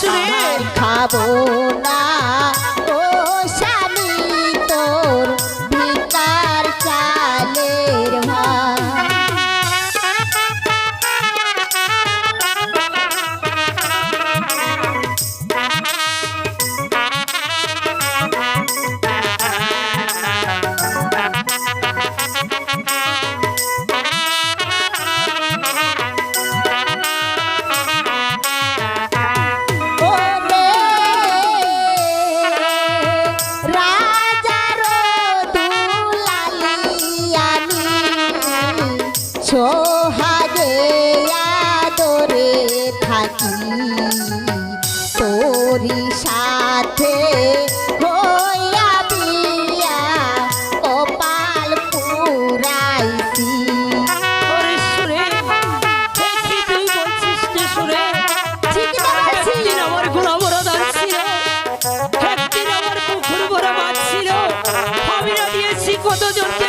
নারে শুনে খাব না ও সোহাগে আদরে থাকি, তোরি সাথে হইয়া বিয়া কপাল পুরাইছি। আমার গোলা বড় দান একদিন আমার পুকুর বড় মাছ আমি দিয়েছি কত জনকে